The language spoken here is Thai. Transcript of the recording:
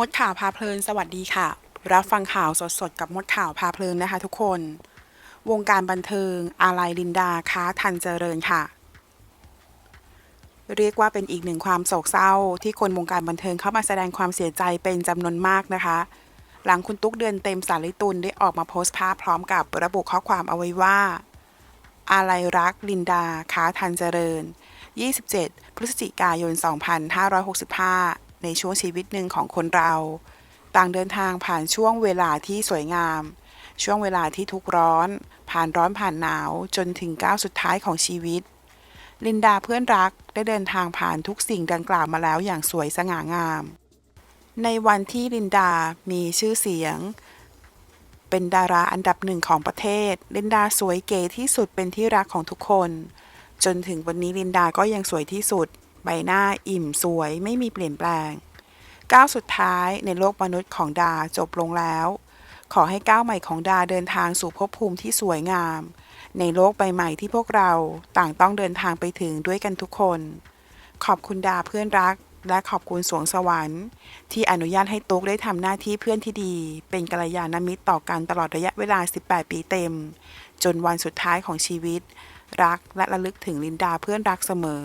มดข่าวพาเพลินสวัสดีค่ะ รับฟังข่าวสดๆ กับมดข่าวพาเพลินนะคะทุกคน วงการบันเทิง อาลัยลินดาค้าทันเจริญค่ะ เรียกว่าเป็นอีกหนึ่งความโศกเศร้า ที่คนวงการบันเทิงเข้ามาแสดงความเสียใจเป็นจำนวนมากนะคะ หลังคุณตุ๊กเดือนเต็มสาริตุลได้ออกมาโพสต์ภาพพร้อมกับระบุข้อความเอาไว้ว่า อาลัยรักลินดาค้าทันเจริญ 27 พฤศจิกายน 2565 ในช่วงชีวิตหนึ่งของคนเรา ต่างเดินทางผ่านช่วงเวลาที่สวยงาม ช่วงเวลาที่ทุกร้อน ผ่านร้อนผ่านหนาวจนถึงก้าวสุดท้ายของชีวิต ลินดาเพื่อนรักได้เดินทางผ่านทุกสิ่งดังกล่าวมาแล้วอย่างสวยสง่างาม ในวันที่ลินดามีชื่อเสียงเป็นดาราอันดับหนึ่งของประเทศ ลินดาสวยเก๋ที่สุดเป็นที่รักของทุกคน จนถึงวันนี้ลินดาก็ยังสวยที่สุด ใบหน้าอิ่มสวยไม่มีเปลี่ยนแปลง ก้าวสุดท้ายในโลกมนุษย์ของดาจบลงแล้ว ขอให้ก้าวใหม่ของดาเดินทางสู่ภพภูมิที่สวยงาม ในโลกใบใหม่ที่พวกเราต่างต้องเดินทางไปถึงด้วยกันทุกคน ขอบคุณดาเพื่อนรัก และขอบคุณสวงสวรรค์ ที่อนุญาตให้ตุ๊กได้ทำหน้าที่เพื่อนที่ดี เป็นกัลยาณมิตรต่อกันตลอดระยะเวลา 18 ปีเต็ม จนวันสุดท้ายของชีวิต รักและระลึกถึงลินดาเพื่อนรักเสมอ